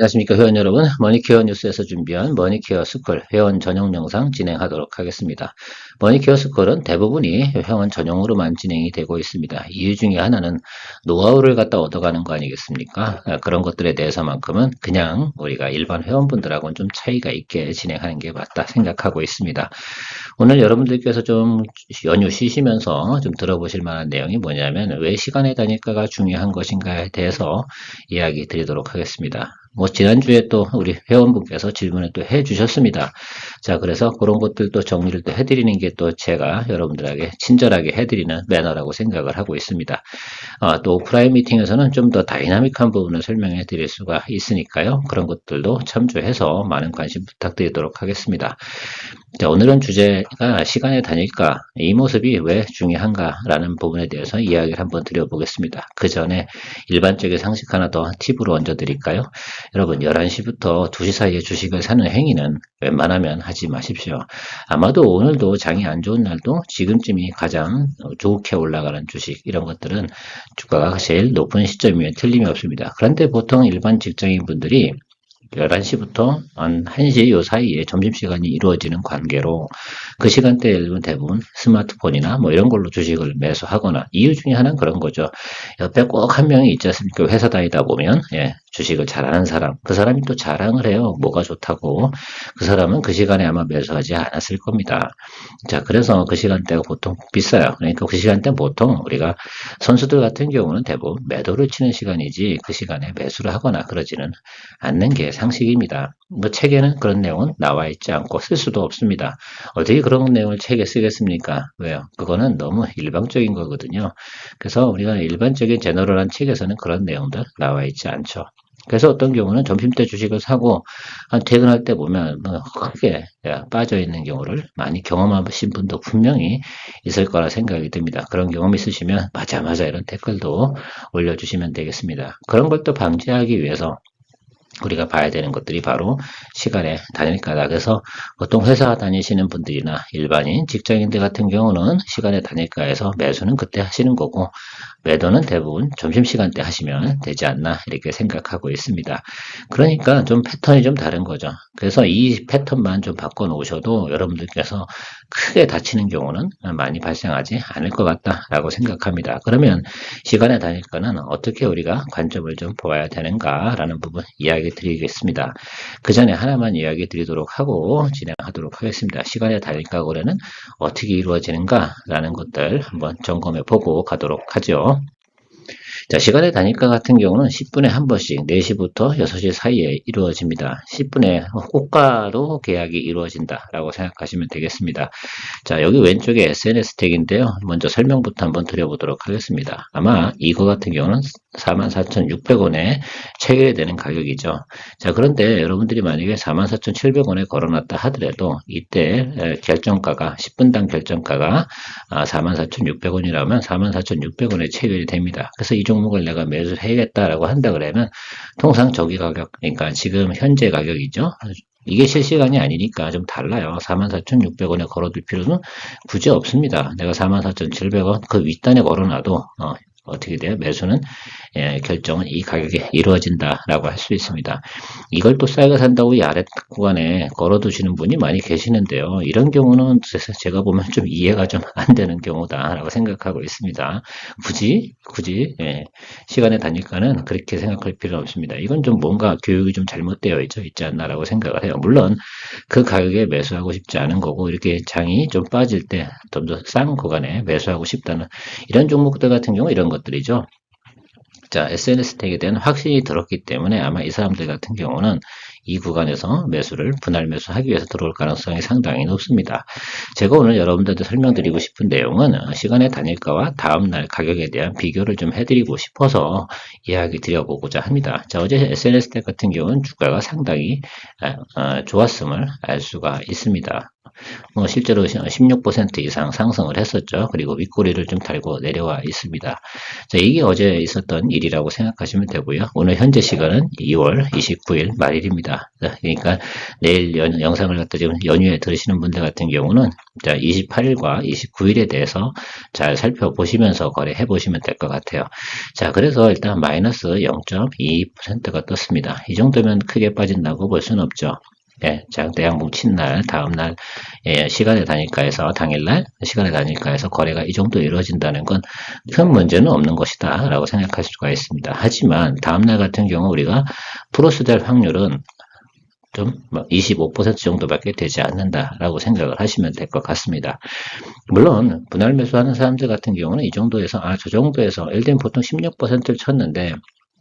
안녕하십니까 회원 여러분. 머니케어 뉴스에서 준비한 머니케어 스쿨 회원 전용 영상 진행하도록 하겠습니다. 머니케어 스쿨은 대부분이 회원 전용으로만 진행이 되고 있습니다. 이유 중에 하나는 노하우를 갖다 얻어가는 거 아니겠습니까? 아, 그런 것들에 대해서만큼은 그냥 우리가 일반 회원분들하고는 좀 차이가 있게 진행하는 게 맞다 생각하고 있습니다. 오늘 여러분들께서 좀 연휴 쉬시면서 좀 들어보실 만한 내용이 뭐냐면 왜 시간의 단위가가 중요한 것인가에 대해서 이야기 드리도록 하겠습니다 뭐 지난주에 또 우리 회원분께서 질문을 또 해주셨습니다. 자 그래서 그런 것들도 정리를 또 해드리는 게 또 제가 여러분들에게 친절하게 해드리는 매너라고 생각을 하고 있습니다. 아, 또 오프라인 미팅에서는 좀 더 다이나믹한 부분을 설명해 드릴 수가 있으니까요. 그런 것들도 참조해서 많은 관심 부탁드리도록 하겠습니다. 자, 오늘은 주제가 시간의 단일까 이 모습이 왜 중요한가라는 부분에 대해서 이야기를 한번 드려보겠습니다. 그 전에 일반적인 상식 하나 더 팁으로 얹어 드릴까요? 여러분 11시부터 2시 사이에 주식을 사는 행위는 웬만하면 하지 마십시오. 아마도 오늘도 장이 안 좋은 날도 지금쯤이 가장 좋게 올라가는 주식 이런 것들은 주가가 제일 높은 시점이면 틀림이 없습니다. 그런데 보통 일반 직장인 분들이 11시부터 한 1시 요 사이에 점심시간이 이루어지는 관계로 그 시간대에 대부분 스마트폰이나 뭐 이런 걸로 주식을 매수하거나 이유 중에 하나는 그런 거죠. 옆에 꼭 한 명이 있지 않습니까? 회사 다니다 보면 예, 주식을 잘하는 사람, 그 사람이 또 자랑을 해요. 뭐가 좋다고. 그 사람은 그 시간에 아마 매수하지 않았을 겁니다. 자, 그래서 그 시간대가 보통 비싸요. 그러니까 그 시간대 보통 우리가 선수들 같은 경우는 대부분 매도를 치는 시간이지 그 시간에 매수를 하거나 그러지는 않는 게 상식입니다. 뭐 책에는 그런 내용은 나와 있지 않고 쓸 수도 없습니다. 어떻게 그런 내용을 책에 쓰겠습니까? 왜요? 그거는 너무 일방적인 거거든요. 그래서 우리가 일반적인 제너럴한 책에서는 그런 내용들 나와 있지 않죠. 그래서 어떤 경우는 점심때 주식을 사고 한 퇴근할 때 보면 뭐 크게 빠져 있는 경우를 많이 경험하신 분도 분명히 있을 거라 생각이 듭니다. 그런 경험 있으시면 맞아 맞아 이런 댓글도 올려주시면 되겠습니다. 그런 걸또 방지하기 위해서 우리가 봐야 되는 것들이 바로 시간의 단일가다. 그래서 보통 회사 다니시는 분들이나 일반인 직장인들 같은 경우는 시간의 단일가에서 매수는 그때 하시는 거고 매도는 대부분 점심시간 때 하시면 되지 않나 이렇게 생각하고 있습니다. 그러니까 좀 패턴이 좀 다른 거죠. 그래서 이 패턴만 좀 바꿔 놓으셔도 여러분들께서 크게 다치는 경우는 많이 발생하지 않을 것 같다라고 생각합니다. 그러면 시간의 단일가는 어떻게 우리가 관점을 좀 보아야 되는가라는 부분 이야기 드리겠습니다. 그 전에 하나만 이야기 드리도록 하고 진행하도록 하겠습니다. 시간의 단일가 거래는 어떻게 이루어지는가 라는 것들 한번 점검해 보고 가도록 하죠. 자, 시간의 단위가 같은 경우는 10분에 한 번씩 4시부터 6시 사이에 이루어집니다. 10분에 호가로 계약이 이루어진다 라고 생각하시면 되겠습니다. 자, 여기 왼쪽에 SNS 택인데요. 먼저 설명부터 한번 드려보도록 하겠습니다. 아마 이거 같은 경우는 44,600원에 체결이 되는 가격이죠. 자, 그런데 여러분들이 만약에 44,700원에 걸어놨다 하더라도 이때 결정가가 10분당 결정가가 44,600원이라면 아, 44,600원에 체결이 됩니다. 그래서 이 종목을 내가 매수를 해야겠다라고 한다 그러면 통상 저기 가격, 그러니까 지금 현재 가격이죠. 이게 실시간이 아니니까 좀 달라요. 44,600원에 걸어둘 필요는 굳이 없습니다. 내가 44,700원 그 윗단에 걸어놔도 어, 어떻게 돼요? 매수는 예, 결정은 이 가격에 이루어진다라고 할 수 있습니다. 이걸 또 싸게 산다고 이 아래 구간에 걸어두시는 분이 많이 계시는데요. 이런 경우는 제가 보면 좀 이해가 좀 안 되는 경우다라고 생각하고 있습니다. 굳이 굳이 예, 시간의 단위가는 그렇게 생각할 필요는 없습니다. 이건 좀 뭔가 교육이 좀 잘못되어 있죠, 있지 않나라고 생각을 해요. 물론 그 가격에 매수하고 싶지 않은 거고 이렇게 장이 좀 빠질 때 좀 더 싼 구간에 매수하고 싶다는 이런 종목들 같은 경우 이런 것 들이죠. 자, SNS 택에 대한 확신이 들었기 때문에 아마 이 사람들 같은 경우는 이 구간에서 매수를 분할 매수하기 위해서 들어올 가능성이 상당히 높습니다. 제가 오늘 여러분들한테 설명드리고 싶은 내용은 시간의 단일가와 다음날 가격에 대한 비교를 좀 해드리고 싶어서 이야기 드려보고자 합니다. 자, 어제 SNS 택 같은 경우는 주가가 상당히 아, 아, 좋았음을 알 수가 있습니다. 뭐 실제로 16% 이상 상승을 했었죠. 그리고 윗꼬리를 좀 달고 내려와 있습니다. 자, 이게 어제 있었던 일이라고 생각하시면 되고요. 오늘 현재 시간은 2월 29일 말일입니다. 그러니까 내일 연, 영상을 갖다 지금 연휴에 들으시는 분들 같은 경우는 자, 28일과 29일에 대해서 잘 살펴보시면서 거래해 보시면 될 것 같아요. 자, 그래서 일단 마이너스 0.22%가 떴습니다. 이 정도면 크게 빠진다고 볼 수는 없죠. 예, 장대양 뭉친 날, 다음날, 예, 시간의 단위가에서, 당일날, 시간의 단위가에서 거래가 이 정도 이루어진다는 건 큰 문제는 없는 것이다. 라고 생각할 수가 있습니다. 하지만, 다음날 같은 경우 우리가 플러스 될 확률은 좀25%뭐 정도밖에 되지 않는다라고 생각을 하시면 될 것 같습니다. 물론 분할 매수하는 사람들 같은 경우는 이 정도에서 아 저 정도에서 들면 보통 16%를 쳤는데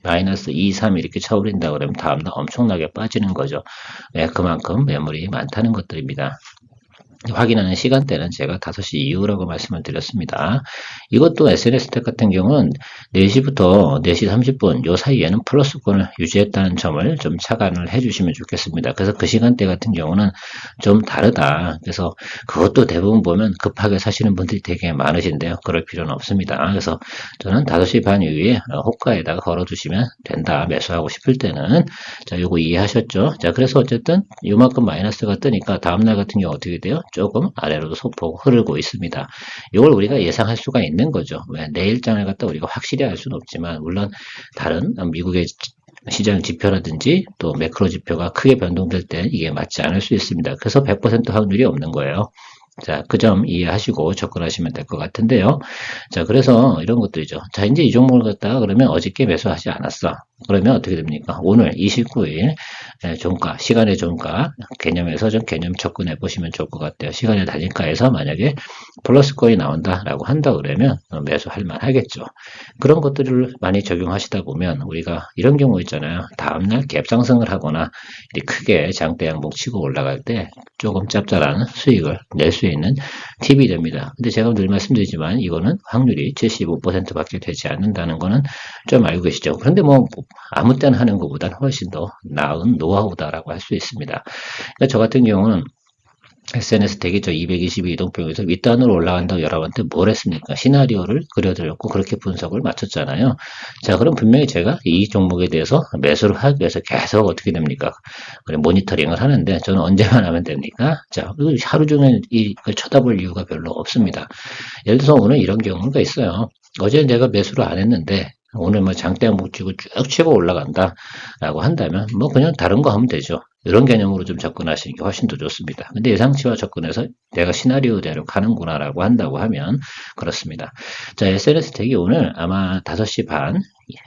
마이너스 2, 3 이렇게 쳐버린다 그러면 다음날 엄청나게 빠지는 거죠. 네, 그만큼 매물이 많다는 것들입니다. 확인하는 시간대는 제가 5시 이후라고 말씀을 드렸습니다. 이것도 SNS 텍 같은 경우는 4시부터 4시 30분 요 사이에는 플러스권을 유지했다는 점을 좀 차관을 해주시면 좋겠습니다. 그래서 그 시간대 같은 경우는 좀 다르다. 그래서 그것도 대부분 보면 급하게 사시는 분들이 되게 많으신데요. 그럴 필요는 없습니다. 그래서 저는 5시 반 이후에 호가에다가 걸어두시면 된다. 매수하고 싶을 때는 자 요거 이해하셨죠? 자 그래서 어쨌든 요만큼 마이너스가 뜨니까 다음날 같은 경우 어떻게 돼요? 조금 아래로도 소폭 흐르고 있습니다. 이걸 우리가 예상할 수가 있는 거죠. 왜 내일장을 갖다 우리가 확실히 알 수는 없지만 물론 다른 미국의 시장 지표라든지 또 매크로 지표가 크게 변동될 때 이게 맞지 않을 수 있습니다. 그래서 100% 확률이 없는 거예요. 자, 그 점 이해하시고 접근하시면 될 것 같은데요. 자, 그래서 이런 것들이죠. 자, 이제 이 종목을 갖다가 그러면 어저께 매수하지 않았어. 그러면 어떻게 됩니까? 오늘 29일 종가, 시간의 종가 개념에서 좀 개념 접근해 보시면 좋을 것 같아요. 시간의 단위가에서 만약에 플러스 거이 나온다라고 한다 그러면 매수할 만 하겠죠. 그런 것들을 많이 적용하시다 보면 우리가 이런 경우 있잖아요. 다음날 갭 상승을 하거나 크게 장대 양봉 치고 올라갈 때 조금 짭짤한 수익을 낼 수 있는 팁이 됩니다. 근데 제가 늘 말씀드리지만 이거는 확률이 75% 밖에 되지 않는다는 거는 좀 알고 계시죠. 그런데 뭐 아무 때나 하는 것보다는 훨씬 더 나은 노하우다라고 할 수 있습니다. 그러니까 저 같은 경우는 SNS 대기죠 222 이동평에서 윗단으로 올라간다고 여러분한테 뭘 했습니까? 시나리오를 그려드렸고 그렇게 분석을 마쳤잖아요. 자, 그럼 분명히 제가 이 종목에 대해서 매수를 하기 위해서 계속 어떻게 됩니까? 모니터링을 하는데 저는 언제만 하면 됩니까? 자, 하루 종일 이걸 쳐다볼 이유가 별로 없습니다. 예를 들어서 오늘 이런 경우가 있어요. 어제 내가 매수를 안 했는데 오늘 뭐 장대 목 치고 쭉 치고 올라간다 라고 한다면 뭐 그냥 다른 거 하면 되죠. 이런 개념으로 좀 접근하시는 게 훨씬 더 좋습니다. 근데 예상치와 접근해서 내가 시나리오대로 가는구나 라고 한다고 하면 그렇습니다. 자, SNS 텍이 오늘 아마 5시 반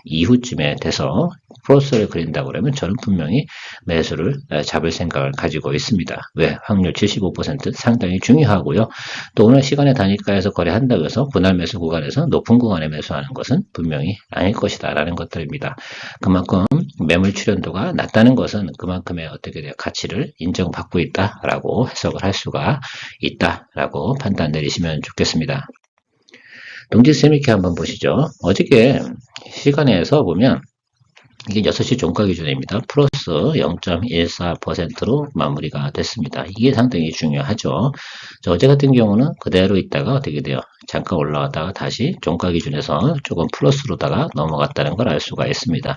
이후쯤에 돼서 플러스를 그린다고 그러면 저는 분명히 매수를 잡을 생각을 가지고 있습니다. 왜? 확률 75% 상당히 중요하고요. 또 오늘 시간의 단위가에서 거래한다고 해서 분할 매수 구간에서 높은 구간에 매수하는 것은 분명히 아닐 것이다 라는 것들입니다. 그만큼 매물 출현도가 낮다는 것은 그만큼의 어떻게 돼요? 가치를 인정받고 있다라고 해석을 할 수가 있다라고 판단 내리시면 좋겠습니다. 동지쌤 이렇게 한번 보시죠. 어저께 시간에서 보면 이게 6시 종가 기준입니다. 플러스 0.14%로 마무리가 됐습니다. 이게 상당히 중요하죠. 어제 같은 경우는 그대로 있다가 어떻게 돼요? 잠깐 올라왔다가 다시 종가 기준에서 조금 플러스로다가 넘어갔다는 걸 알 수가 있습니다.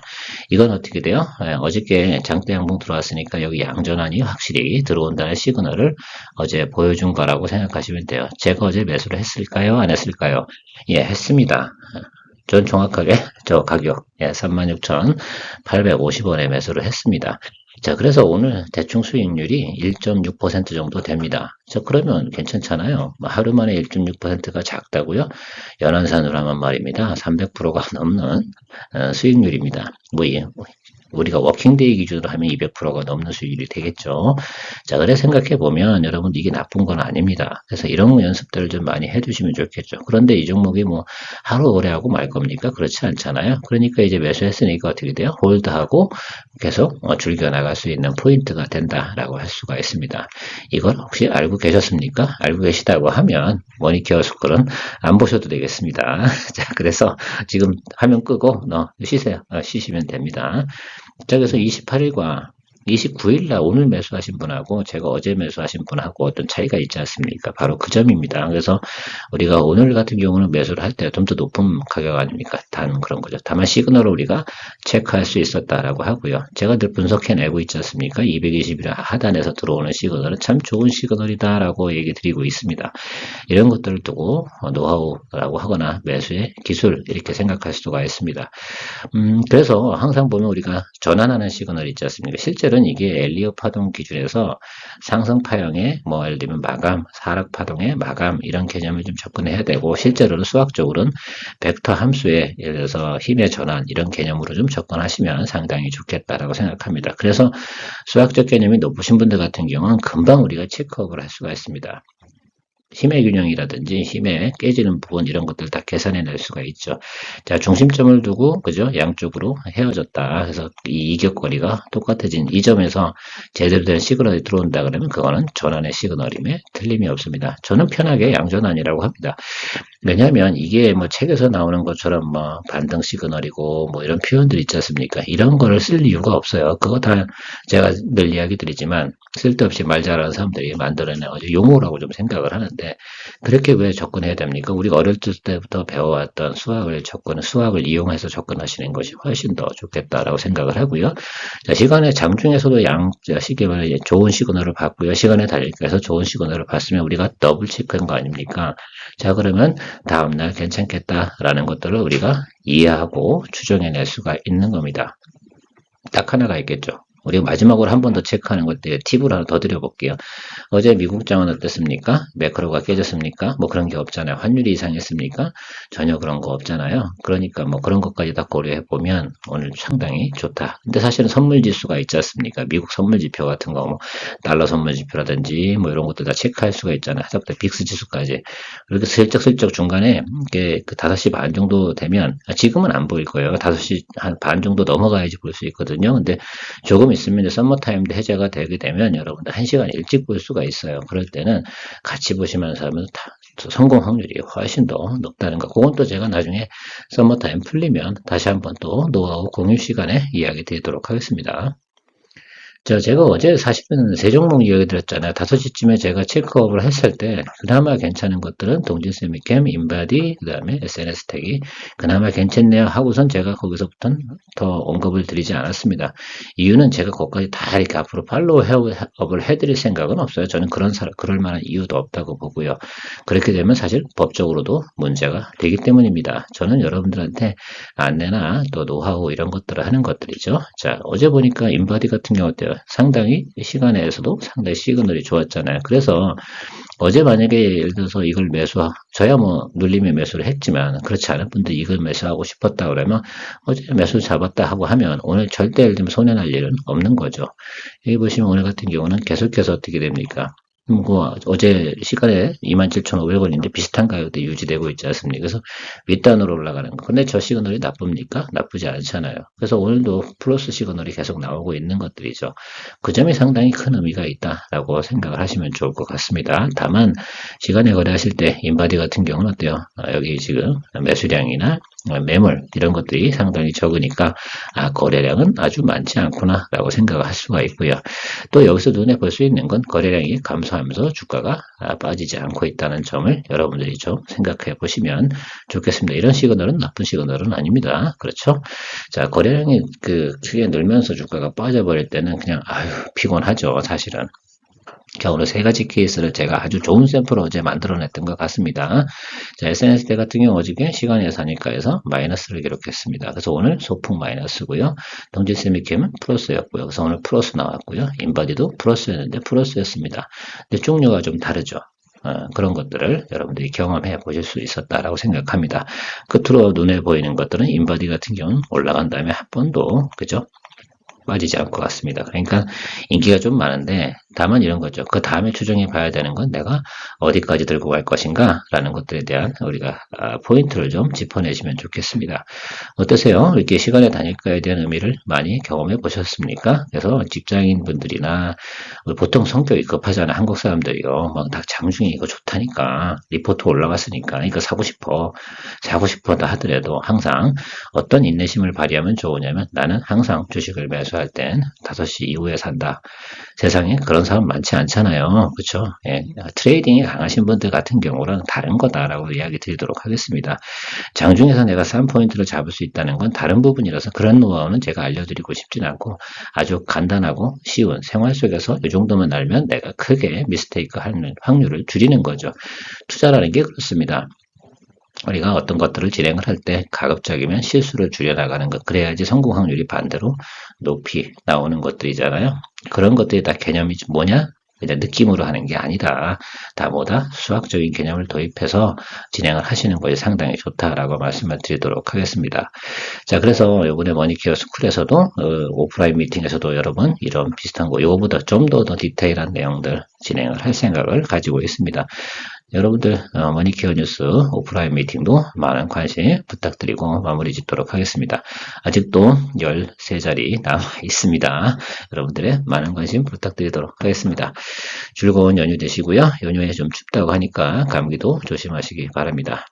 이건 어떻게 돼요? 예, 어저께 장대 양봉 들어왔으니까 여기 양전환이 확실히 들어온다는 시그널을 어제 보여준 거라고 생각하시면 돼요. 제가 어제 매수를 했을까요? 안 했을까요? 예, 했습니다. 전 정확하게 저 가격 예, 36,850원에 매수를 했습니다. 자, 그래서 오늘 대충 수익률이 1.6% 정도 됩니다. 자, 그러면 괜찮잖아요. 뭐 하루 만에 1.6%가 작다고요? 연한산으로 하면 말입니다. 300%가 넘는 어, 수익률입니다. 뭐, 우리가 워킹데이 기준으로 하면 200%가 넘는 수익률이 되겠죠. 자, 그래 생각해 보면 여러분 이게 나쁜 건 아닙니다. 그래서 이런 연습들을 좀 많이 해두시면 좋겠죠. 그런데 이 종목이 뭐 하루 오래 하고 말 겁니까? 그렇지 않잖아요. 그러니까 이제 매수했으니까 어떻게 돼요? 홀드하고 계속 어, 줄겨 나갈 수 있는 포인트가 된다라고 할 수가 있습니다. 이걸 혹시 알고 계셨습니까? 알고 계시다고 하면 머니케어 스쿨은 안 보셔도 되겠습니다. 자, 그래서 지금 화면 끄고 너 쉬세요. 어, 쉬시면 됩니다. 자, 그래서 28일과 29일날 오늘 매수하신 분하고 제가 어제 매수하신 분하고 어떤 차이가 있지 않습니까? 바로 그 점입니다. 그래서 우리가 오늘 같은 경우는 매수를 할 때 좀 더 높은 가격 아닙니까? 단 그런 거죠. 다만 시그널을 우리가 체크할 수 있었다라고 하고요. 제가 늘 분석해내고 있지 않습니까? 220일 하단에서 들어오는 시그널은 참 좋은 시그널이다라고 얘기 드리고 있습니다. 이런 것들을 두고 노하우라고 하거나 매수의 기술 이렇게 생각할 수가 있습니다. 음, 그래서 항상 보면 우리가 전환하는 시그널 있지 않습니까? 실제로 는 이게 엘리어 파동 기준에서 상승 파형의 뭐 예를 들면 마감, 하락 파동의 마감 이런 개념을 좀 접근해야 되고 실제로는 수학적으로는 벡터 함수의 예를 들어서 힘의 전환 이런 개념으로 좀 접근하시면 상당히 좋겠다라고 생각합니다. 그래서 수학적 개념이 높으신 분들 같은 경우는 금방 우리가 체크업을 할 수가 있습니다. 힘의 균형이라든지 힘의 깨지는 부분 이런 것들 다 계산해 낼 수가 있죠. 자, 중심점을 두고 그죠? 양쪽으로 헤어졌다. 그래서 이 이격거리가 똑같아진 이 점에서 제대로 된 시그널이 들어온다 그러면 그거는 전환의 시그널임에 틀림이 없습니다. 저는 편하게 양전환이라고 합니다. 왜냐하면 이게 뭐 책에서 나오는 것처럼 뭐 반등 시그널이고 뭐 이런 표현들 있지 않습니까? 이런 거를 쓸 이유가 없어요. 그거 다 제가 늘 이야기 드리지만 쓸데없이 말 잘하는 사람들이 만들어내가지고 용어라고 좀 생각을 하는데 그렇게 왜 접근해야 됩니까? 우리가 어릴 때부터 배워왔던 수학을 접근, 수학을 이용해서 접근하시는 것이 훨씬 더 좋겠다라고 생각을 하고요. 자, 시간의 장중에서도 양, 시계를 좋은 시그널을 받고요. 시간의 달리기에서 좋은 시그널을 받으면 우리가 더블 체크한 거 아닙니까? 자, 그러면 다음날 괜찮겠다라는 것들을 우리가 이해하고 추정해낼 수가 있는 겁니다. 딱 하나가 있겠죠. 우리가 마지막으로 한 번 더 체크하는 것들 팁을 하나 더 드려볼게요. 어제 미국 장은 어땠습니까? 매크로가 깨졌습니까? 뭐 그런 게 없잖아요. 환율이 이상했습니까? 전혀 그런 거 없잖아요. 그러니까 뭐 그런 것까지 다 고려해 보면 오늘 상당히 좋다. 근데 사실은 선물 지수가 있지 않습니까? 미국 선물 지표 같은 거 뭐 달러 선물 지표라든지 뭐 이런 것들 다 체크할 수가 있잖아요. 하다부터 빅스 지수까지. 그렇게 슬쩍슬쩍 중간에 이게 그 5시 반 정도 되면 지금은 안 보일 거예요. 5시 한 반 정도 넘어가야지 볼 수 있거든요. 근데 조금 있으면 썸머타임도 해제가 되게 되면 여러분들 1시간 일찍 볼 수가 있어요. 그럴 때는 같이 보시면서 하면 다 성공 확률이 훨씬 더 높다는 거. 그건 또 제가 나중에 썸머타임 풀리면 다시 한번 또 노하우 공유 시간에 이야기 드리도록 하겠습니다. 자, 제가 어제 사실은 세 종목 이야기 드렸잖아요. 5시쯤에 제가 체크업을 했을 때 그나마 괜찮은 것들은 동진세미캠, 인바디, 그 다음에 SNS 택이 그나마 괜찮네요 하고선 제가 거기서부터는 더 언급을 드리지 않았습니다. 이유는 제가 거기까지 다 이렇게 앞으로 팔로우업을 해드릴 생각은 없어요. 저는 그런 사 그럴 만한 이유도 없다고 보고요. 그렇게 되면 사실 법적으로도 문제가 되기 때문입니다. 저는 여러분들한테 안내나 또 노하우 이런 것들을 하는 것들이죠. 자, 어제 보니까 인바디 같은 경우 어때요? 상당히 시간에서도 상당히 시그널이 좋았잖아요. 그래서 어제 만약에 예를 들어서 이걸 매수, 저야 뭐 눌림에 매수를 했지만 그렇지 않은 분들이 이걸 매수하고 싶었다 그러면 어제 매수 잡았다 하고 하면 오늘 절대 예를 들면 손해날 일은 없는 거죠. 여기 보시면 오늘 같은 경우는 계속해서 어떻게 됩니까? 뭐 어제 시간에 27,500원인데 비슷한 가격대 유지되고 있지 않습니까? 그래서 윗단으로 올라가는 거. 근데 저 시그널이 나쁩니까? 나쁘지 않잖아요. 그래서 오늘도 플러스 시그널이 계속 나오고 있는 것들이죠. 그 점이 상당히 큰 의미가 있다라고 생각을 하시면 좋을 것 같습니다. 다만 시간에 거래하실 때 인바디 같은 경우는 어때요? 아, 여기 지금 매수량이나 매물 이런 것들이 상당히 적으니까 아, 거래량은 아주 많지 않구나 라고 생각을 할 수가 있고요. 또 여기서 눈에 볼 수 있는 건 거래량이 감소하면서 주가가 아, 빠지지 않고 있다는 점을 여러분들이 좀 생각해 보시면 좋겠습니다. 이런 시그널은 나쁜 시그널은 아닙니다. 그렇죠? 자, 거래량이 그 크게 늘면서 주가가 빠져버릴 때는 그냥 아유 피곤하죠. 사실은. 자, 오늘 세 가지 케이스를 제가 아주 좋은 샘플을 어제 만들어냈던 것 같습니다. 자, SNS 때 같은 경우 어저께 시간 예산니까 해서 마이너스를 기록했습니다. 그래서 오늘 소풍 마이너스고요. 동진 세미캠은 플러스였고요. 그래서 오늘 플러스 나왔고요. 인바디도 플러스였는데 플러스였습니다. 근데 종류가 좀 다르죠. 어, 그런 것들을 여러분들이 경험해 보실 수 있었다라고 생각합니다. 끝으로 눈에 보이는 것들은 인바디 같은 경우는 올라간 다음에 한 번도 그죠? 빠지지 않고 갔습니다. 그러니까 인기가 좀 많은데 다만 이런 거죠. 그 다음에 추정해 봐야 되는 건 내가 어디까지 들고 갈 것인가 라는 것들에 대한 우리가 아, 포인트를 좀 짚어내시면 좋겠습니다. 어떠세요? 이렇게 시간의 단일가에 대한 의미를 많이 경험해 보셨습니까? 그래서 직장인 분들이나 보통 성격이 급하잖아요. 한국 사람들이요. 막 다 장중에 이거 좋다니까 리포트 올라갔으니까 이거 사고 싶어 사고 싶어다 하더라도 항상 어떤 인내심을 발휘하면 좋으냐면 나는 항상 주식을 매수할 땐 5시 이후에 산다. 세상에 그런 사람 많지 않잖아요. 그렇죠? 예, 트레이딩이 강하신 분들 같은 경우는 다른 거다라고 이야기 드리도록 하겠습니다. 장중에서 내가 싼 포인트를 잡을 수 있다는 건 다른 부분이라서 그런 노하우는 제가 알려드리고 싶진 않고 아주 간단하고 쉬운 생활 속에서 이 정도만 알면 내가 크게 미스테이크 하는 확률을 줄이는 거죠. 투자라는 게 그렇습니다. 우리가 어떤 것들을 진행을 할 때 가급적이면 실수를 줄여나가는 것 그래야지 성공 확률이 반대로 높이 나오는 것들이잖아요. 그런 것들이 다 개념이 뭐냐? 그냥 느낌으로 하는 게 아니다. 다 뭐다? 수학적인 개념을 도입해서 진행을 하시는 것이 상당히 좋다라고 말씀을 드리도록 하겠습니다. 자, 그래서 이번에 머니케어 스쿨에서도 어, 오프라인 미팅에서도 여러분 이런 비슷한 거, 이거보다 좀 더 더 디테일한 내용들 진행을 할 생각을 가지고 있습니다. 여러분들 어, 머니케어 뉴스 오프라인 미팅도 많은 관심 부탁드리고 마무리 짓도록 하겠습니다. 아직도 13자리 남아 있습니다. 여러분들의 많은 관심 부탁드리도록 하겠습니다. 즐거운 연휴 되시고요. 연휴에 좀 춥다고 하니까 감기도 조심하시기 바랍니다.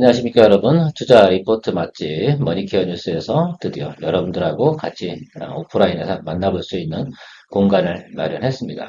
안녕하십니까 여러분 투자 리포트 맛집 머니케어 뉴스에서 드디어 여러분들하고 같이 어, 오프라인에서 만나볼 수 있는 공간을 마련했습니다.